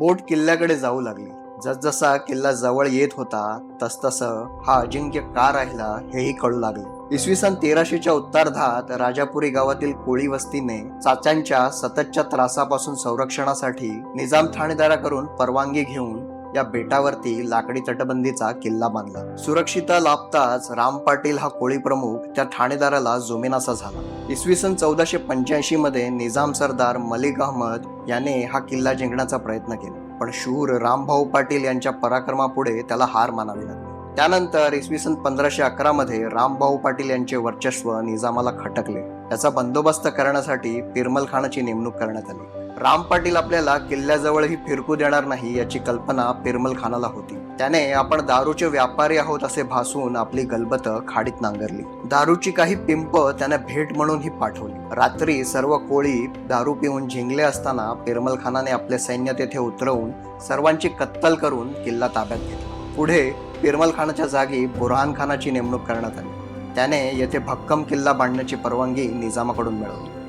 बोट किल्ल्याकडे जाऊ लागली. जसजसा किल्ला जवळ येत होता तसतसं हा अजिंक्य का राहिला हेही कळू लागले. इसवी सन तेराशेच्या उत्तरार्धात राजापुरी गावातील कोळी वस्तीने चाच्यांच्या सततच्या त्रासापासून संरक्षणासाठी निजाम ठाणेदाराकडून परवानगी घेऊन या बेटावरती लाकडी तटबंदीचा किल्ला बांधला. सुरक्षिता लाभताच राम पाटील हा कोळी प्रमुख त्या ठाणेदाराला जोमेनासा झाला. इसवी सन चौदाशे पंच्याऐंशी मध्ये निजाम सरदार मलिक अहमद याने हा किल्ला जिंकण्याचा प्रयत्न केला. पण शूर रामभाऊ पाटील यांच्या पराक्रमापुढे त्याला हार मानावी लागली. त्यानंतर इसवी सन पंधराशे अकरा मध्ये रामभाऊ पाटील यांचे वर्चस्व निजामाला खटकले. त्याचा बंदोबस्त करण्यासाठी पिरमल खानाची नेमणूक करण्यात आली. राम पाटील आपल्याला किल्ल्याजवळही फिरकू देणार नाही याची कल्पना पिरमल खानाला होती. त्याने आपण दारूचे व्यापारी आहोत असे भासून आपली गलबत खाडीत नांगरली. दारूची काही पिंप त्याने भेट म्हणूनही पाठवली. रात्री सर्व कोळी दारू पिऊन झिंगले असताना पिरमल खानाने आपले सैन्य तेथे उतरवून सर्वांची कत्तल करून किल्ला ताब्यात घेतला. पुढे पिरमल खानाच्या जागी बुरहान खानाची नेमणूक करण्यात आली. त्याने येथे भक्कम किल्ला बांधण्याची परवानगी निजामाकडून मिळवली.